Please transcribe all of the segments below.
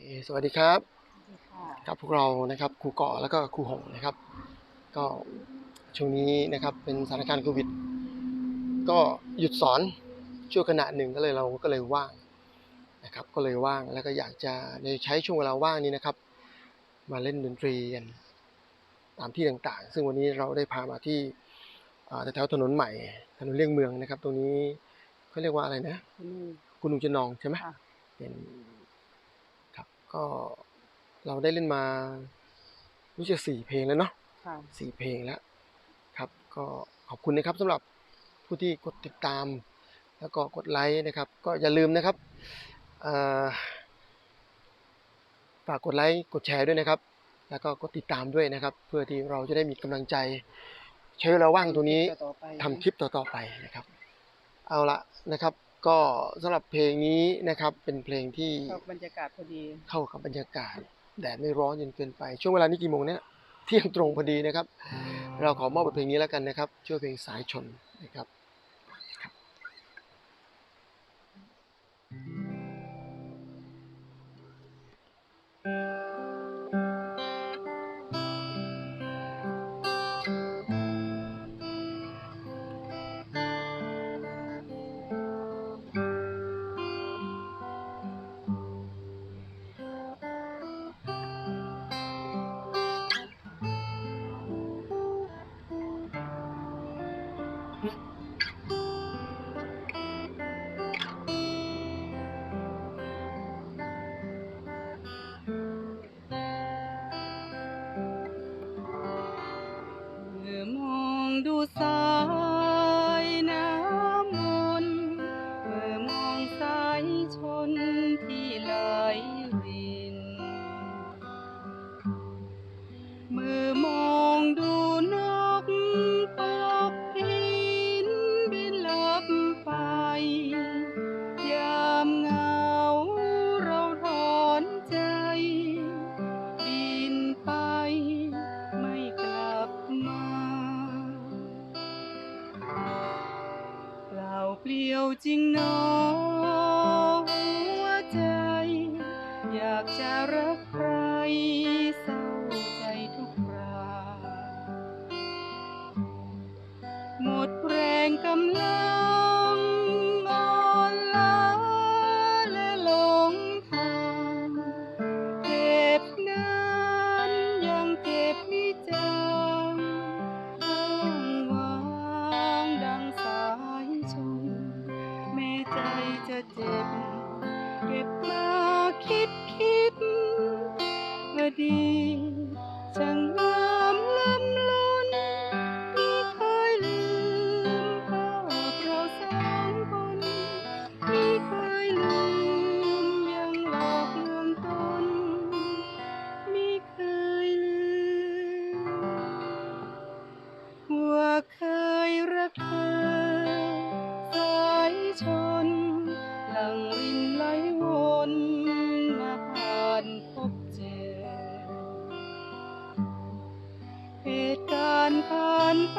เคสวัสดีครับค่ะกับพวกเรานะครับครูเกาะแล้วก็ครูหงนะครับ ก็ช่วงนี้นะครับเป็นสถานการณ์โควิด ก็หยุดสอนชั่วขณะหนึ่งก็เลยเราก็เลยว่างนะครับ ก็เลยว่างแล้วก็อยากจะในใช้ช่วงเวลาว่างนี้นะครับ มาเล่นดนตรีกันตามที่ต่างๆ ซึ่งวันนี้เราได้พามาที่อ่าแถวๆถนนใหม่ถนนเลี่ยงเมืองนะครับ ตรงนี้เขาเรียกว่าอะไรนะ คุณลุงคุณลุงจะนองใช่ไหมค่ะเป็นครับ ก็เราได้เล่นมารู้จักสี่เพลงแล้วเนาะค่ะสี่เพลงแล้วครับ ก็ขอบคุณนะครับสำหรับผู้ที่กดติดตาม แล้วก็กดไลค์นะครับ ก็อย่าลืมนะครับเอ่อฝากกดไลค์กดแชร์ด้วยนะครับ แล้วก็กดติดตามด้วยนะครับ เพื่อที่เราจะได้มีกำลังใจ ใช้เวลาว่างตรงนี้ต่อๆไปทำคลิปต่อๆไปนะครับ เอาละนะครับ ก็สำหรับเพลงนี้นะครับ เป็นเพลงที่ชอบบรรยากาศพอดีเข้ากับบรรยากาศแดดไม่ร้อนจนเกินไป ช่วงเวลานี้กี่โมงเนี่ยเที่ยงตรงพอดีนะครับ เราขอมอบบทเพลงนี้แล้วกันนะครับชื่อเพลงสายชนนะครับ เปล่าเปลี่ยวจริงหนอหัวใจ อยากจะรักใครเศร้าใจทุกคราหมดแรงกำลัง คิดคิดว่าดีช่างงามล้ำล้นไม่เคยลืมภาพเราสองคนไม่เคยลืมยังหลอกลวงตนไม่เคยลืมว่าเคยรักเธอ ผ่านไป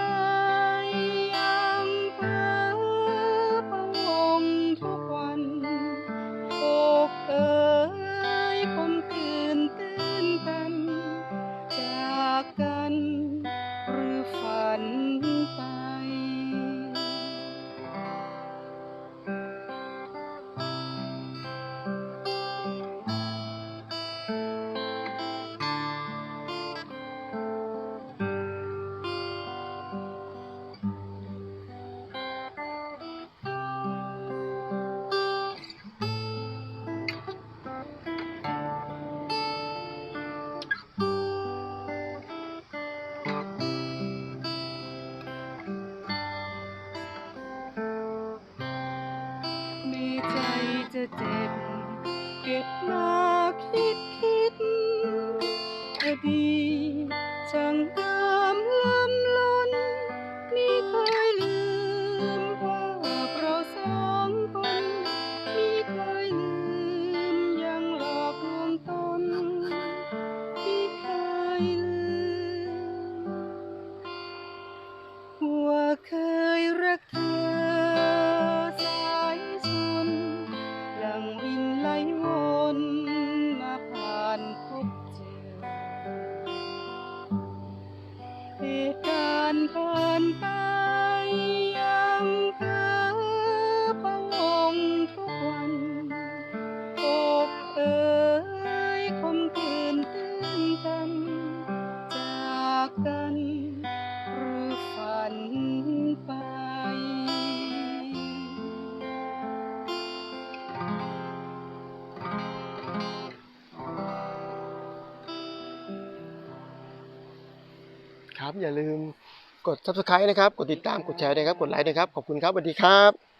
อดี การณ์ผ่นไป ครับ อย่าลืมกด subscribe นะครับ กดติดตาม กดแชร์นะครับ กดไลค์นะครับ ขอบคุณครับสวัสดีครับ